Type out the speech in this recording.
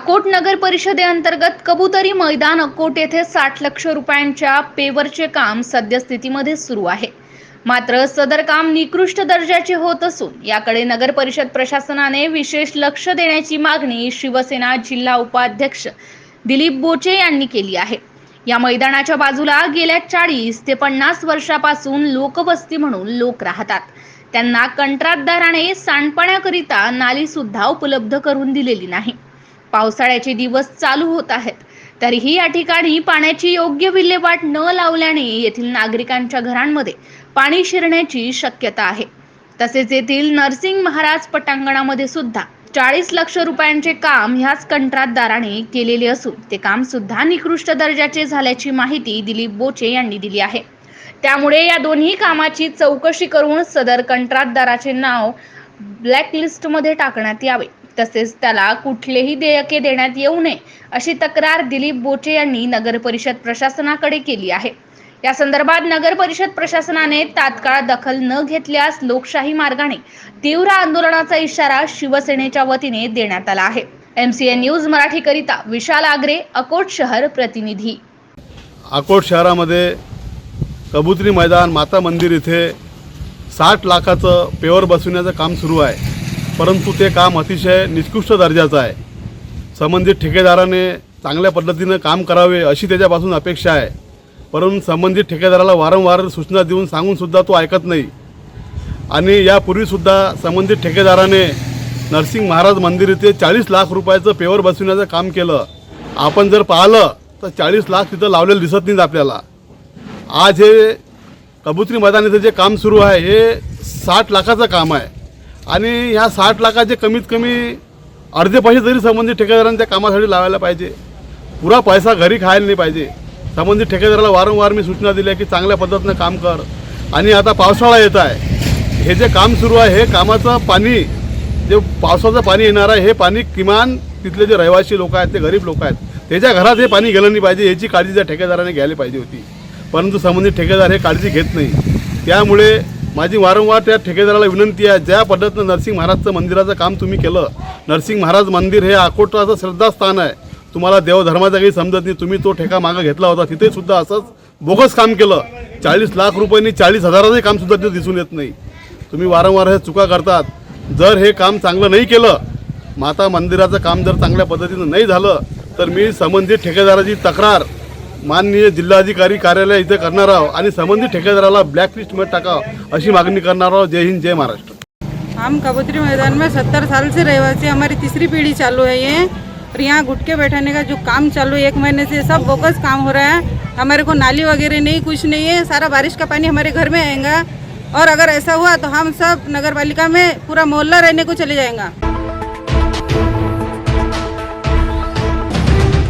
अकोट नगर परिषदेअंतर्गत कबुतरी मैदान अकोट येथे साठ लक्ष रुपयांच्या पेवरचे काम सद्यस्थितीमध्ये सुरू आहे. मात्र सदर काम निकृष्ट दर्जाचे होत असून याकडे नगर परिषद प्रशासनाने विशेष लक्ष देण्याची मागणी शिवसेना जिल्हा उपाध्यक्ष दिलीप बोचे यांनी केली आहे. या मैदानाच्या बाजूला गेल्या चाळीस ते पन्नास वर्षापासून लोकवस्ती म्हणून लोक राहतात. त्यांना कंत्राटदाराने सांडपाण्याकरिता नाली सुद्धा उपलब्ध करून दिलेली नाही. पावसाळ्याचे दिवस चालू होत आहेत. तरीही या ठिकाणी पाण्याची योग्य विल्हेवाट न लावल्याने येथील नागरिकांच्या घरांमध्ये पाणी शिरण्याची शक्यता आहे. तसेच येथील नर्सिंग महाराज पटांगणामध्ये सुद्धा चाळीस लक्ष रुपयांचे काम ह्याच कंत्राटदाराने केलेले असून ते काम सुद्धा निकृष्ट दर्जाचे झाल्याची माहिती दिलीप बोचे यांनी दिली आहे. त्यामुळे या दोन्ही कामाची चौकशी करून सदर कंत्राटदाराचे नाव ब्लॅकलिस्टमध्ये टाकण्यात यावे. तसेच त्याला कुठलेही देयके देण्यात येऊ नये अशी तक्रार दिलीप बोचे यांनी नगर परिषद प्रशासनाकडे केली आहे. या संदर्भात नगर परिषद प्रशासनाने तात्काळ दखल न घेतल्यास लोकशाही मार्गाने तीव्र आंदोलनाचा इशारा शिवसेनेच्या वतीने देण्यात आला आहे. एमसीएन न्यूज मराठीकरिता विशाल आगरे अकोट शहर प्रतिनिधी. अकोट शहरामध्ये कबुतरी मैदान माता मंदिर इथे साठ लाखाचं पेवर बसवण्याचं काम सुरू आहे. परंतु ते काम अतिशय निकृष्ट दर्जाचं आहे. संबंधित ठेकेदाराने चांगल्या पद्धतीनं काम करावे अशी त्याच्यापासून अपेक्षा आहे. परंतु संबंधित ठेकेदाराला वारंवार सूचना देऊन सांगूनसुद्धा तो ऐकत नाही. आणि यापूर्वीसुद्धा संबंधित ठेकेदाराने नरसिंग महाराज मंदिर इथे चाळीस लाख रुपयाचं पेवर बसविण्याचं काम केलं. आपण जर पाहिलं तर चाळीस लाख तिथं लावलेलं दिसत नाहीत आपल्याला. आज हे कबुतरी मैदान इथं जे काम सुरू आहे हे साठ लाखाचं काम आहे. आणि ह्या साठ लाखाचे कमीत कमी अर्धे पैसे तरी संबंधित ठेकेदारांच्या कामासाठी लावायला पाहिजे. पुरा पैसा घरी खायला नाही पाहिजे. संबंधित ठेकेदाराला वारंवार मी सूचना दिल्या की चांगल्या पद्धतीनं काम कर. आणि आता पावसाळा येत आहे. हे जे काम सुरू आहे हे कामाचं पाणी जे पावसाचं पाणी येणार आहे हे पाणी किमान तिथले जे रहिवासी लोक आहेत ते गरीब लोक आहेत त्याच्या घरात हे पाणी गेलं नाही पाहिजे याची काळजी त्या ठेकेदाराने घ्यायला पाहिजे होती. परंतु संबंधित ठेकेदार हे काळजी घेत नाही. त्यामुळे माझी वारंवार त्या ठेकेदाराला विनंती आहे ज्या पद्धतीनं नरसिंह महाराजचं मंदिराचं काम तुम्ही केलं नरसिंग महाराज मंदिर हे अकोटाचं श्रद्धास्थान आहे. तुम्हाला देवधर्माचा काही समजत नाही तुम्ही तो ठेका मागं घेतला होता तिथे सुद्धा असंच बोगस काम केलं. चाळीस लाख रुपयांनी चाळीस हजाराचंही कामसुद्धा तिथे दिसून येत नाही. तुम्ही वारंवार हे चुका करतात. जर हे काम चांगलं नाही केलं माता मंदिराचं काम जर चांगल्या पद्धतीनं नाही झालं तर मी संबंधित ठेकेदाराची तक्रार माननीय जिल्हाधिकारी कार्यालय इथे करणार आहोत आणि संबंधित ठेकेदाराला ब्लॅकलिस्टमध्ये टाकावं अशी मागणी करणार आहोत. जय हिंद जय महाराष्ट्र. हम कबूतरी मैदान में सत्तर साल से रहवासी हमारी तीसरी पीढ़ी चालू है ये। और यहाँ गुटके बैठाने का जो काम चालू है एक महीने से सब बोकस काम हो रहा है। हमारे को नाली वगैरह नहीं कुछ नहीं है। सारा बारिश का पानी हमारे घर में आएगा। और अगर ऐसा हुआ तो हम सब नगर पालिका में पूरा मोहल्ला रहने को चले जाएगा।